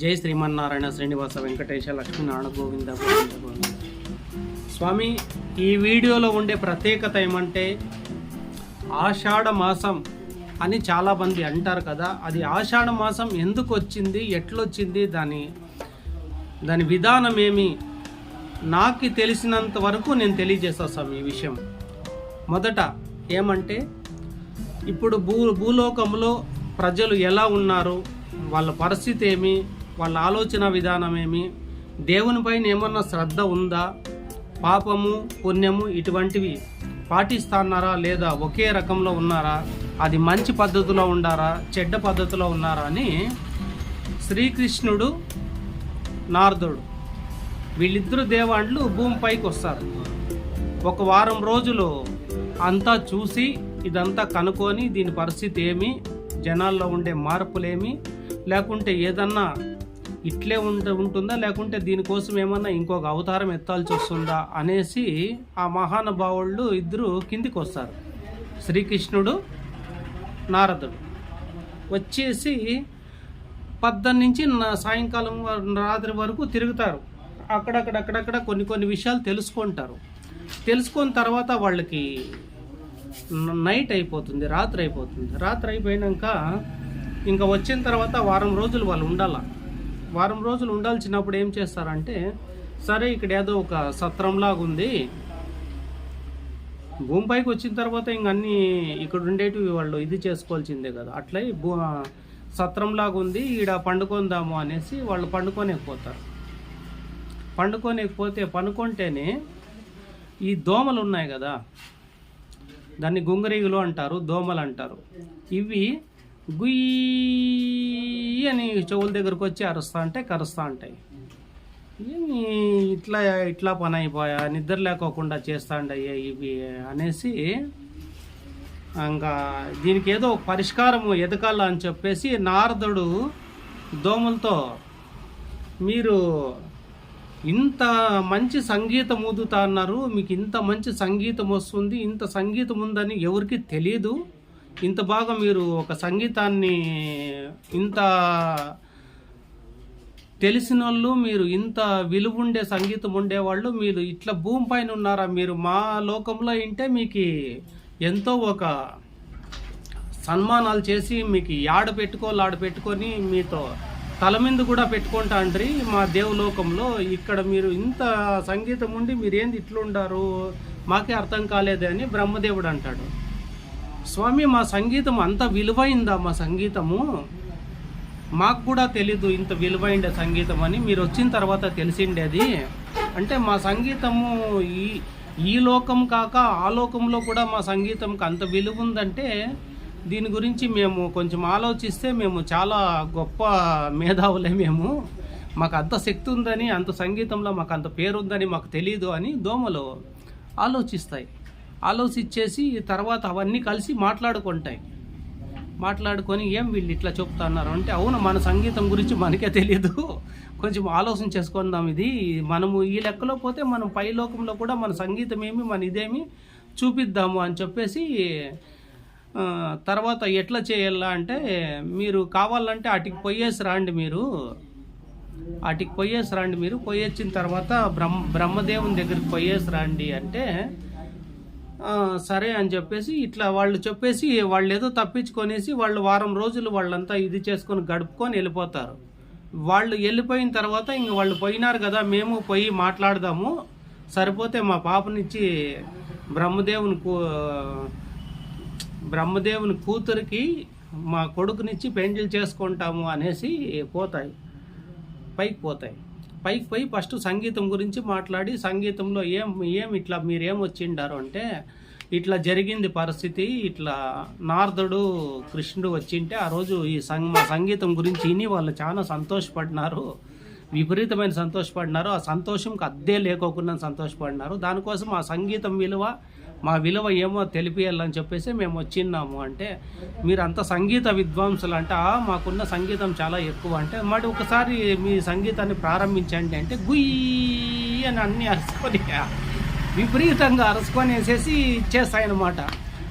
జై శ్రీమన్నారాయణ శ్రీనివాస వెంకటేశ లక్ష్మీనారాయణ గోవింద గోవింద గోవింద. స్వామి ఈ వీడియోలో ఉండే ప్రత్యేకత ఏమంటే ఆషాఢ మాసం అని చాలామంది అంటారు కదా. అది ఆషాఢ మాసం ఎందుకు వచ్చింది ఎట్లొచ్చింది దాని దాని విధానం ఏమి? నాకు తెలిసినంత వరకు నేను తెలియజేస్తా స్వామి ఈ విషయం. మొదట ఏమంటే ఇప్పుడు భూ భూలోకంలో ప్రజలు ఎలా ఉన్నారు వాళ్ళ పరిస్థితి ఏమి? వాళ్ళ ఆలోచన విధానం ఏమి? దేవునిపైన ఏమన్నా శ్రద్ధ ఉందా? పాపము పుణ్యము ఇటువంటివి పాటిస్తున్నారా లేదా? ఒకే రకంలో ఉన్నారా? అది మంచి పద్ధతిలో ఉండారా? చెడ్డ పద్ధతిలో ఉన్నారా అని శ్రీకృష్ణుడు నారదుడు వీళ్ళిద్దరు దేవాండ్లు భూమిపైకి వస్తారు. ఒక వారం రోజులు అంతా చూసి ఇదంతా కనుక్కొని దీని పరిస్థితి ఏమి? జనాల్లో ఉండే మార్పులేమి? లేకుంటే ఏదన్నా ఇట్లే ఉంట ఉంటుందా? లేకుంటే దీనికోసం ఏమన్నా ఇంకొక అవతారం ఎత్తాల్సి వస్తుందా? అనేసి ఆ మహానుభావుళ్ళు ఇద్దరు కిందికి వస్తారు. శ్రీకృష్ణుడు నారదుడు. వచ్చేసి పద్దెనిమిది నుంచి నా- సాయంకాలం వ- రాత్రి వరకు తిరుగుతారు. అక్కడక్కడక్కడక్కడ కొన్ని కొన్ని విషయాలు తెలుసుకుంటారు. తెలుసుకున్న తర్వాత వాళ్ళకి నైట్ అయిపోతుంది రాత్రి అయిపోతుంది. రాత్రి అయిపోయినాక ఇంకా వచ్చిన తర్వాత వారం రోజులు వాళ్ళు ఉండాలి. వారం రోజులు ఉండాల్సినప్పుడు ఏం చేస్తారంటే సరే ఇక్కడ ఏదో ఒక సత్రంలాగా ఉంది. భూమిపైకి వచ్చిన తర్వాత ఇంక అన్నీ ఇక్కడ ఉండేటివి వాళ్ళు ఇది చేసుకోవాల్సిందే కదా. అట్లయి భూ సత్రంలాగా ఉంది ఈడ పండుకొందాము అనేసి వాళ్ళు పండుకోనేకపోతారు. పండుకోనేకపోతే పనుకుంటేనే ఈ దోమలు ఉన్నాయి కదా. దాన్ని గుంగరీగులు అంటారు దోమలు అంటారు. ఇవి గుయ్యి అని చెవుల దగ్గరకు వచ్చి అరుస్తూ ఉంటాయి కరుస్తా ఉంటాయి ఏమి ఇట్లా ఇట్లా పని అయిపోయా? నిద్ర లేకోకుండా చేస్తాండయ్యా ఇవి అనేసి ఇంకా దీనికి ఏదో ఒక పరిష్కారం ఎదగాల అని చెప్పేసి నారదుడు దోమలతో మీరు ఇంత మంచి సంగీతం ఊదుతా అన్నారు మీకు ఇంత మంచి సంగీతం వస్తుంది ఇంత సంగీతం ఉందని ఎవరికి తెలియదు ఇంత బాగా మీరు ఒక సంగీతాన్ని ఇంత తెలిసిన వాళ్ళు మీరు ఇంత విలువ ఉండే సంగీతం ఉండేవాళ్ళు మీరు ఇట్లా భూమి పైన ఉన్నారా? మీరు మా లోకంలో ఇంటే మీకు ఎంతో ఒక సన్మానాలు చేసి మీకు యాడ పెట్టుకోవాలి ఆడ పెట్టుకొని మీతో తల మీద కూడా పెట్టుకుంటాండ్రి మా దేవలోకంలో. ఇక్కడ మీరు ఇంత సంగీతం ఉండి మీరేంది ఇట్లుండారు? మాకే అర్థం కాలేదే అని బ్రహ్మదేవుడు అంటాడు. స్వామి మా సంగీతం అంత విలువైందా మా సంగీతము? మాకు కూడా తెలీదు ఇంత విలువైండే సంగీతం అని. మీరు వచ్చిన తర్వాత తెలిసిండేది. అంటే మా సంగీతము ఈ ఈ లోకం కాక ఆ లోకంలో కూడా మా సంగీతంకి అంత విలువ ఉందంటే దీని గురించి మేము కొంచెం ఆలోచిస్తే మేము చాలా గొప్ప మేధావులే మేము. మాకు అంత శక్తి ఉందని అంత సంగీతంలో మాకు అంత పేరు ఉందని మాకు తెలియదు అని దోమలు ఆలోచిస్తాయి. ఆలోచించేసి తర్వాత అవన్నీ కలిసి మాట్లాడుకుంటాయి. మాట్లాడుకొని ఏం వీళ్ళు ఇట్లా చెప్తున్నారు అంటే అవును మన సంగీతం గురించి మనకే తెలియదు కొంచెం ఆలోచన చేసుకుందాం ఇది. మనము ఈ లెక్కలో పోతే మనం పై లోకంలో కూడా మన సంగీతం ఏమి మన ఇదేమి చూపిద్దాము అని చెప్పేసి తర్వాత ఎట్లా చేయాలా అంటే మీరు కావాలంటే అటుకి పోయేసి రాండి మీరు. అటుకి పోయేసి రండి మీరు. పోయొచ్చిన తర్వాత బ్రహ్మ బ్రహ్మదేవుని దగ్గరికి పోయేసి రండి అంటే సరే అని చెప్పేసి ఇట్లా వాళ్ళు చెప్పేసి వాళ్ళు ఏదో తప్పించుకొనేసి వాళ్ళు వారం రోజులు వాళ్ళంతా ఇది చేసుకొని గడుపుకొని వెళ్ళిపోతారు. వాళ్ళు వెళ్ళిపోయిన తర్వాత ఇంక వాళ్ళు పోయినారు కదా మేము పోయి మాట్లాడదాము. సరిపోతే మా పాపనిచ్చి బ్రహ్మదేవుని కూ బ్రహ్మదేవుని కూతురికి మా కొడుకునిచ్చి పెండ్లి చేసుకుంటాము అనేసి పోతాయి. పైకి పోతాయి. పైకి పోయి ఫస్ట్ సంగీతం గురించి మాట్లాడి సంగీతంలో ఏం ఏం ఇట్లా మీరేం వచ్చిండారు అంటే ఇట్లా జరిగింది పరిస్థితి ఇట్లా నారదుడు కృష్ణుడు వచ్చింటే ఆ రోజు ఈ మా సంగీతం గురించి విని వాళ్ళు చాలా సంతోషపడినారు. విపరీతమైన సంతోషపడినారు. ఆ సంతోషంకి అద్దే లేకోకుండా సంతోషపడినారు. దానికోసం ఆ సంగీతం విలువ మా విలువ ఏమో తెలిపియాలని చెప్పేసి మేము వచ్చిన్నాము. అంటే మీరంత సంగీత విద్వాంసులు అంటే మాకున్న సంగీతం చాలా ఎక్కువ. అంటే మరి ఒకసారి మీ సంగీతాన్ని ప్రారంభించండి. అంటే గుయ్యి అని అన్నీ అరుచుకొని విపరీతంగా అరుచుకొని వేసేసి ఇచ్చేస్తాయన్నమాట.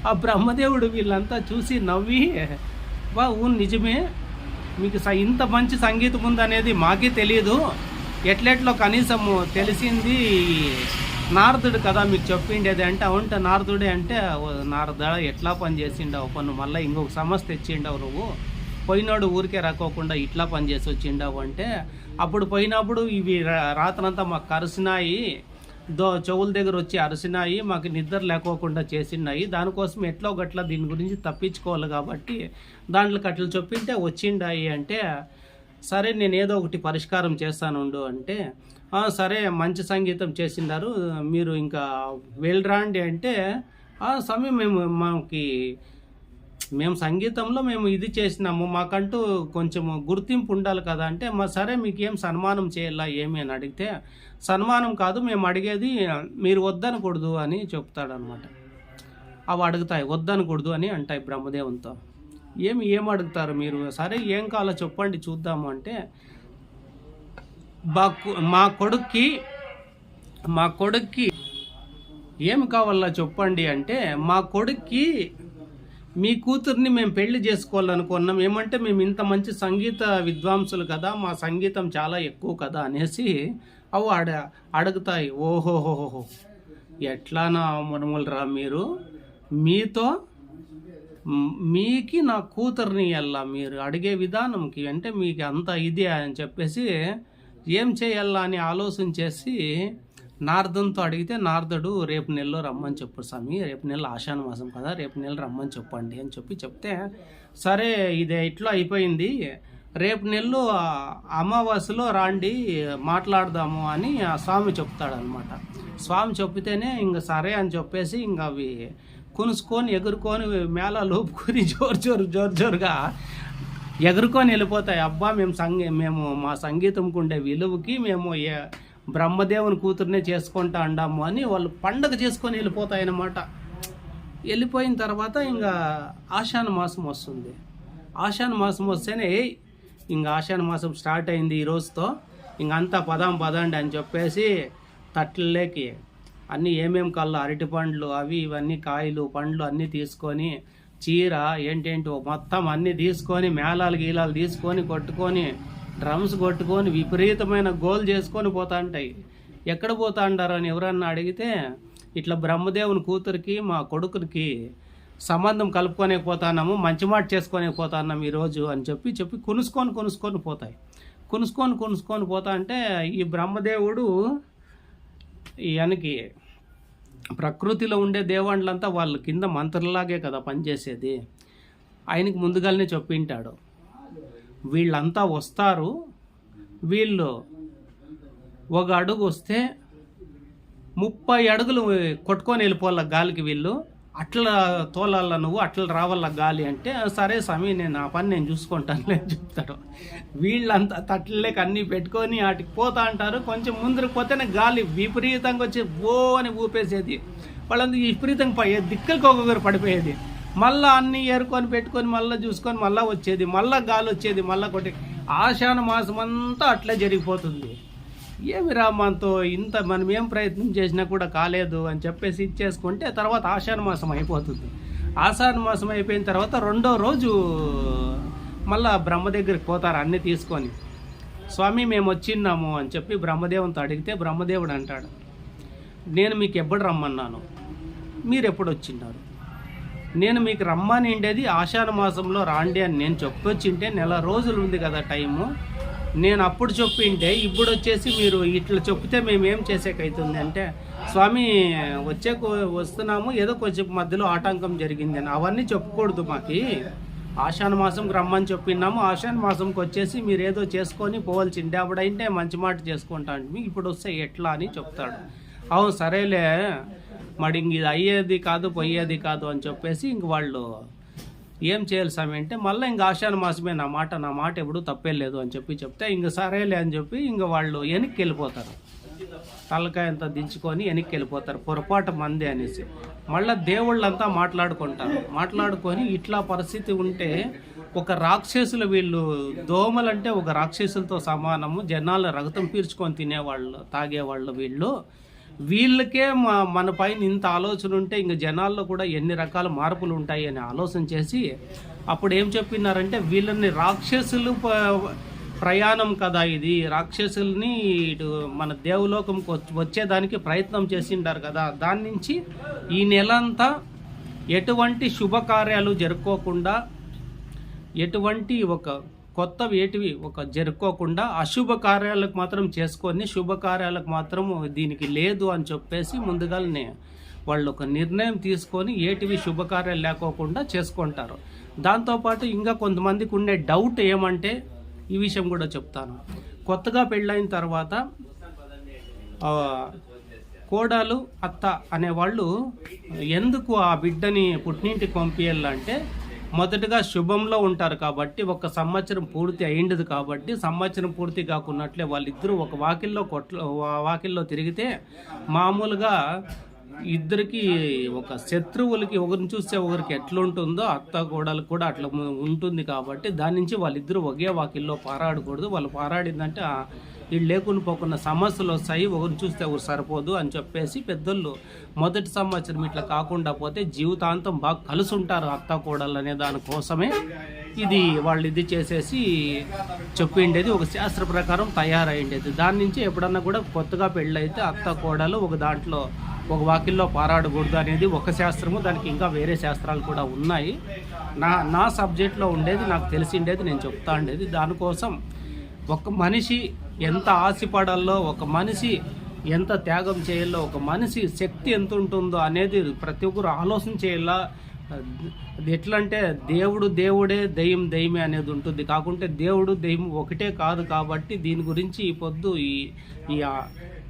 ఆ బ్రహ్మదేవుడు వీళ్ళంతా చూసి నవ్వి వా ఊన్ నిజమే. మీకు ఇంత మంచి సంగీతం ఉందనేది మాకే తెలియదు ఎట్లెట్లో కనీసము తెలిసింది నారదుడు కదా మీకు చెప్పిండేది అంటే అవుంట నారదుడే అంటే నారద ఎట్లా పని చేసిండవు? పన్ను మళ్ళీ ఇంకొక సమస్య తెచ్చిండవు నువ్వు. పోయినాడు ఊరికే రాకోకుండా ఇట్లా పని చేసి వచ్చిండవు అంటే అప్పుడు పోయినప్పుడు ఇవి రా- రాత్రంతా మాకు కరిసినాయి దో చెవుల దగ్గర వచ్చి అరిసినాయి మాకు నిద్ర లేకోకుండా చేసినాయి దానికోసం ఎట్లో గట్లా దీని గురించి తప్పించుకోవాలి కాబట్టి దాంట్లో కట్టలు చొప్పింటే వచ్చిండాయి అంటే సరే నేను ఏదో ఒకటి పరిష్కారం చేస్తానుండు అంటే సరే మంచి సంగీతం చేసినారు మీరు ఇంకా వెళ్ళరాండి అంటే "ఆ, సమయం మేము మాకి మేము సంగీతంలో మేము ఇది చేసినాము. మాకంటూ కొంచెం గుర్తింపు ఉండాలి కదా అంటే మా సరే మీకు ఏం సన్మానం చేయాలా ఏమి అని అడిగితే సన్మానం కాదు మేము అడిగేది మీరు వద్దనకూడదు అని చెప్తాడనమాట. అవి అడుగుతాయి వద్దనకూడదు అని అంటాయి బ్రహ్మదేవంతో. ఏమి ఏం అడుగుతారు మీరు? సరే ఏం కావాలో చెప్పండి చూద్దాము అంటే మా మా కొడుక్కి మా కొడుక్కి ఏమి కావాలా చెప్పండి అంటే మా కొడుక్కి మీ కూతుర్ని మేము పెళ్ళి చేసుకోవాలనుకున్నాం. ఏమంటే మేము ఇంత మంచి సంగీత విద్వాంసులు కదా మా సంగీతం చాలా ఎక్కువ కదా అనేసి అవి అడ అడుగుతాయి ఓహోహోహో ఎట్లానా మనుమలరా మీరు? మీతో మీకి నా కూతుర్ని ఎలా మీరు? అడిగే విధానంకి అంటే మీకు అంత ఇది అని చెప్పేసి ఏం చేయాలా అని ఆలోచన చేసి నార్దంతో అడిగితే నార్దడు రేపు నెలలో రమ్మని చెప్పు స్వామి రేపు నెల ఆషాఢ మాసం కదా రేపు నెల రమ్మని చెప్పండి అని చెప్పి చెప్తే సరే ఇది ఇట్లా అయిపోయింది రేపు నెలలో అమావాస్యలో రాండి మాట్లాడదాము అని ఆ స్వామి చెప్తాడనమాట. స్వామి చెప్తేనే ఇంక సరే అని చెప్పేసి ఇంక అవి కొనుసుకొని ఎగురుకొని మేళ లోపుకొని జోరు జోరు జోరు జోరుగా ఎగురుకొని వెళ్ళిపోతాయి. అబ్బా మేము సంగీ మేము మా సంగీతంకు ఉండే విలువకి మేము ఏ- బ్రహ్మదేవుని కూతుర్నే చేసుకుంటా అండాము అని వాళ్ళు పండగ చేసుకొని వెళ్ళిపోతాయి అన్నమాట వెళ్ళిపోయిన తర్వాత ఇంకా ఆషాఢ మాసం వస్తుంది. ఆషాఢ మాసం వస్తేనే ఇంకా ఆషాఢ మాసం స్టార్ట్ అయింది ఈ రోజుతో ఇంక అంతా పదాం పదండి అని చెప్పేసి తట్లలోకి అన్నీ ఏమేం కళ్ళు అరటి పండ్లు అవి ఇవన్నీ కాయలు పండ్లు అన్నీ తీసుకొని చీర ఏంటేంటో మొత్తం అన్ని తీసుకొని మేళాలు గీలాలు తీసుకొని కొట్టుకొని డ్రమ్స్ కొట్టుకొని విపరీతమైన గోల్ చేసుకొని పోతా ఉంటాయి. ఎక్కడ పోతా అంటారు అని ఎవరన్నా అడిగితే ఇట్లా బ్రహ్మదేవుని కూతురికి మా కొడుకునికి సంబంధం కలుపుకొనే పోతాన్నాము మంచి మాట చేసుకొనే పోతాన్నాం ఈరోజు అని చెప్పి చెప్పి కొనుసుకొని కొనుసుకొని పోతాయి. కొనుసుకొని కొనుసుకొని పోతా అంటే ఈ బ్రహ్మదేవుడు ఈయనకి ప్రకృతిలో ఉండే దేవాండ్లంతా వాళ్ళ కింద మంత్రులాగే కదా పనిచేసేది. ఆయనకి ముందుగానే చెప్పింటాడు వీళ్ళంతా వస్తారు. వీళ్ళు ఒక అడుగు వస్తే ముప్పై అడుగులు కొట్టుకొని వెళ్ళిపోవాల గాలికి వీళ్ళు. అట్లా తోలాల నువ్వు అట్లా రావాల గాలి అంటే సరే స్వామి నేను ఆ పని నేను చూసుకుంటానులే అని చెప్తాడు. వీళ్ళంతా తట్లలేక అన్నీ పెట్టుకొని వాటికి పోతా అంటారు. కొంచెం ముందుకు పోతేనే గాలి విపరీతంగా వచ్చి ఓ అని ఊపేసేది. వాళ్ళందుకు విపరీతంగా పోయే దిక్కులకి ఒక్కొక్కరు పడిపోయేది. మళ్ళీ అన్ని ఏరుకొని పెట్టుకొని మళ్ళీ చూసుకొని మళ్ళీ వచ్చేది. మళ్ళీ గాలి వచ్చేది. మళ్ళీ కొట్టి ఆషాఢ మాసం అంతా అట్లే జరిగిపోతుంది. ఏమిరా మనతో ఇంత మనం ఏం ప్రయత్నం చేసినా కూడా కాలేదు అని చెప్పేసి ఇచ్చేసుకుంటే తర్వాత ఆషాఢ మాసం అయిపోతుంది. ఆషాఢ మాసం అయిపోయిన తర్వాత రెండో రోజు మళ్ళా బ్రహ్మ దగ్గరికి పోతారు అన్నీ తీసుకొని. స్వామి మేము వచ్చిన్నాము అని చెప్పి బ్రహ్మదేవునితో అడిగితే బ్రహ్మదేవుడు అంటాడు నేను మీకు ఎప్పుడు రమ్మన్నాను? మీరు ఎప్పుడు వచ్చిన్నారు నేను మీకు రమ్మని ఉండేది ఆషాఢ మాసంలో రాండి అని నేను చెప్పొచ్చింటే నెల రోజులు ఉంది కదా టైము. నేను అప్పుడు చెప్పింటే ఇప్పుడు వచ్చేసి మీరు ఇట్లా చెప్తే మేము ఏం చేసేకైతుంది అంటే స్వామి వచ్చే వస్తున్నాము. ఏదో కొంచెం మధ్యలో ఆటంకం జరిగింది అని. అవన్నీ చెప్పకూడదు మాకు. ఆషాఢ మాసంకి రమ్మని చెప్పినాము ఆషాఢ మాసంకి వచ్చేసి మీరు ఏదో చేసుకొని పోవాల్సిండే అప్పుడైతే మంచి మాట చేసుకుంటా అంటే ఇప్పుడు వస్తే ఎట్లా? అని చెప్తాడు. అవును సరేలే. మరి ఇంక ఇది అయ్యేది కాదు పోయేది కాదు అని చెప్పేసి ఇంక వాళ్ళు ఏం చేయాలి స్వామి అంటే మళ్ళీ ఇంక ఆషాఢ మాసమే నా మాట నా మాట ఎప్పుడు తప్పే లేదు అని చెప్పి చెప్తే ఇంక సరేలే అని చెప్పి ఇంక వాళ్ళు వెనక్కి వెళ్ళిపోతారు. తలకాయ అంతా దించుకొని వెనక్కి వెళ్ళిపోతారు. పొరపాటు మంది అనేసి. మళ్ళీ దేవుళ్ళంతా మాట్లాడుకుంటారు. మాట్లాడుకొని ఇట్లా పరిస్థితి ఉంటే ఒక రాక్షసులు వీళ్ళు దోమలంటే ఒక రాక్షసులతో సమానము జనాలు రక్తం పీల్చుకొని తినేవాళ్ళు తాగేవాళ్ళు వీళ్ళు. వీళ్ళకే మా మన పైన ఇంత ఆలోచన ఉంటే ఇంక జనాల్లో కూడా ఎన్ని రకాల మార్పులు ఉంటాయి అని ఆలోచన చేసి అప్పుడు ఏం చెప్పినారంటే వీళ్ళని రాక్షసులు ప్రయాణం కదా ఇది. రాక్షసుల్ని ఇటు మన దేవలోకంకి వచ్చేదానికి ప్రయత్నం చేసిండారు కదా. దాని నుంచి ఈ నెల అంతా ఎటువంటి శుభకార్యాలు జరుపుకోకుండా ఎటువంటి ఒక కొత్త వేటివి ఒక జరుపుకోకుండా అశుభ కార్యాలకు మాత్రం చేసుకొని శుభకార్యాలకు మాత్రం దీనికి లేదు అని చెప్పేసి ముందుగానే వాళ్ళు ఒక నిర్ణయం తీసుకొని ఏటివి శుభకార్యాలు లేకోకుండా చేసుకుంటారు. దాంతోపాటు ఇంకా కొంతమందికి ఉండే డౌట్ ఏమంటే ఈ విషయం కూడా చెప్తాను. కొత్తగా పెళ్ళైన తర్వాత కోడలు అత్త అనేవాళ్ళు ఎందుకు ఆ బిడ్డని పుట్టినింటికి పంపించాలంటే మొదటగా శుభంలో ఉంటారు కాబట్టి ఒక సంవత్సరం పూర్తి అయిండదు కాబట్టి సంవత్సరం పూర్తి కాకున్నట్లే వాళ్ళిద్దరూ ఒక వాకిల్లో కొట్ల వాకిల్లో తిరిగితే మామూలుగా ఇద్దరికి ఒక శత్రువులకి ఒకరిని చూస్తే ఒకరికి ఎట్లుంటుందో అత్త కోడలు కూడా అట్లా ఉంటుంది కాబట్టి దాని నుంచి వాళ్ళిద్దరూ ఒకే వాకిల్లో పారాడకూడదు. వాళ్ళు పారాడిందంటే వీళ్ళు లేకుండా పోకుండా సమస్యలు వస్తాయి ఒకరిని చూస్తే ఒకరు సరిపోదు అని చెప్పేసి పెద్దోళ్ళు మొదటి సంవత్సరం ఇట్లా కాకుండా పోతే జీవితాంతం బాగా కలిసి ఉంటారు అత్త కోడలు అనే దానికోసమే. ఇది వాళ్ళు ఇది చేసేసి చెప్పిండేది ఒక శాస్త్ర ప్రకారం తయారైండేది దాని నుంచి ఎప్పుడన్నా కూడా కొత్తగా పెళ్ళైతే అత్త కోడలు ఒక దాంట్లో ఒక వాకిల్లో పారాడకూడదు అనేది ఒక శాస్త్రము. దానికి ఇంకా వేరే శాస్త్రాలు కూడా ఉన్నాయి. నా నా సబ్జెక్ట్లో ఉండేది నాకు తెలిసిండేది నేను చెప్తా ఉండేది. దానికోసం ఒక మనిషి ఎంత ఆశపడాలో ఒక మనిషి ఎంత త్యాగం చేయాలో ఒక మనిషి శక్తి ఎంత ఉంటుందో అనేది ప్రతి ఒక్కరు ఆలోచన చేయాలా? అది ఎట్లా అంటే దేవుడు దేవుడే దయ్యం దయ్యమే అనేది ఉంటుంది. కాకుంటే దేవుడు దయ్యం ఒకటే కాదు కాబట్టి దీని గురించి ఈ పొద్దు ఈ ఈ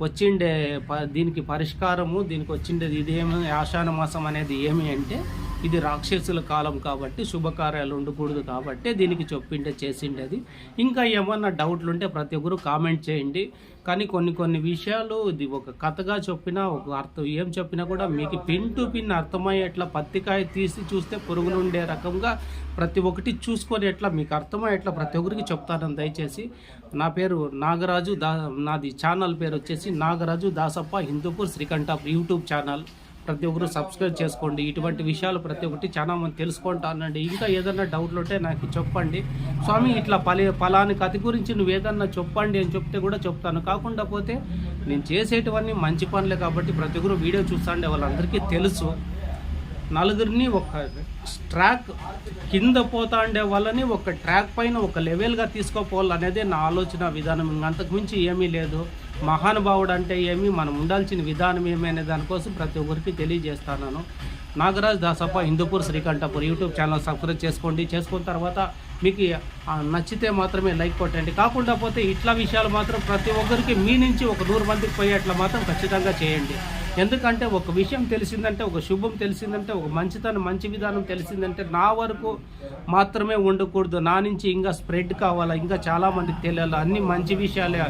వచ్చిండే ప- దీనికి పరిష్కారము దీనికి వచ్చిండేది ఇదేమి ఆషాఢ మాసం అనేది ఏమి అంటే ఇది రాక్షసుల కాలం కాబట్టి శుభకార్యాలు ఉండకూడదు కాబట్టి దీనికి చెప్పిండే చేసిండేది. ఇంకా ఏమన్నా డౌట్లు ఉంటే ప్రతి ఒక్కరు కామెంట్ చేయండి. కానీ కొన్ని కొన్ని విషయాలు ఇది ఒక కథగా చెప్పినా ఒక అర్థం ఏం చెప్పినా కూడా మీకు పిన్ టు పిన్ అర్థమయ్యేట్లా పత్తికాయ తీసి చూస్తే పురుగులు ఉండే రకంగా ప్రతి ఒక్కటి చూసుకొని ఎట్లా మీకు అర్థమయ్యేట్లా ప్రతి ఒక్కరికి చెప్తాను దయచేసి. నా పేరు నాగరాజు దా నాది ఛానల్ పేరు వచ్చేసి నాగరాజు దాసప్ప హిందూపూర్ శ్రీకంఠ యూట్యూబ్ ఛానల్. ప్రతి ఒక్కరు సబ్స్క్రైబ్ చేసుకోండి. ఇటువంటి విషయాలు ప్రతి ఒక్కటి చాలా మంది తెలుసుకుంటానండి. ఇంకా ఏదైనా డౌట్లు ఉంటే నాకు చెప్పండి. స్వామి ఇట్లా పలే ఫలాని కథ గురించి నువ్వు ఏదన్నా చెప్పండి అని చెప్తే కూడా చెప్తాను. కాకుండా పోతే నేను చేసేటివన్నీ మంచి పనులే కాబట్టి ప్రతి ఒక్కరు వీడియో చూస్తాండే వాళ్ళందరికీ తెలుసు. నలుగురిని ఒక ట్రాక్ కింద పోతాండే వాళ్ళని ఒక ట్రాక్ పైన ఒక లెవెల్గా తీసుకోపోవాలనేదే నా ఆలోచన విధానం. ఇంక ఏమీ లేదు. మహానుభావుడు అంటే ఏమి? మనం ఉండాల్సిన విధానం ఏమనే దానికోసం ప్రతి ఒక్కరికి తెలియజేస్తాను. Nagaraj Dasappa Hindupur Srikantapur YouTube channel subscribe చేసుకోండి. చేసుకున్న తర్వాత మీకు నచ్చితే మాత్రమే లైక్ కొట్టండి. కాకుండా పోతే ఇట్లా విషయాలు మాత్రం ప్రతి ఒక్కరికి మీ నుంచి ఒక నూరు మందికి పోయేట్లా మాత్రం ఖచ్చితంగా చేయండి. ఎందుకంటే ఒక విషయం తెలిసిందంటే ఒక శుభం తెలిసిందంటే ఒక మంచితనం మంచి విధానం తెలిసిందంటే నా వరకు మాత్రమే ఉండకూడదు. నా నుంచి ఇంకా స్ప్రెడ్ కావాలా? ఇంకా చాలామందికి తెలియాలి? అన్ని మంచి విషయాలే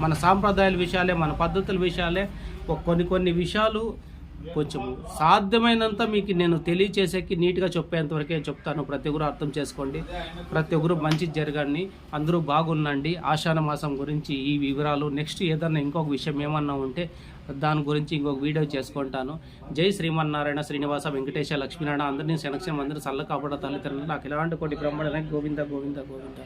మన సాంప్రదాయాల విషయాలే మన పద్ధతుల విషయాలే కొన్ని కొన్ని విషయాలు కొంచెం సాధ్యమైనంత మీకు నేను తెలియచేసేకి నీట్గా చెప్పేంతవరకే చెప్తాను. ప్రతి ఒక్కరు అర్థం చేసుకోండి. ప్రతి ఒక్కరు మంచి జరగండి. అందరూ బాగుండండి. ఆషాఢ మాసం గురించి ఈ వివరాలు నెక్స్ట్ ఏదన్నా ఇంకొక విషయం ఏమన్నా ఉంటే దాని గురించి ఇంకొక వీడియో చేసుకుంటాను. జై శ్రీమన్నారాయణ శ్రీనివాస వెంకటేశ లక్ష్మీనారాయణ అందరినీ శనక్షం అందరూ చల్ల కాపాడ తల్లిదండ్రులు. నాకు ఎలాంటి కోటి బ్రహ్మణ గోవింద గోవింద గోవింద.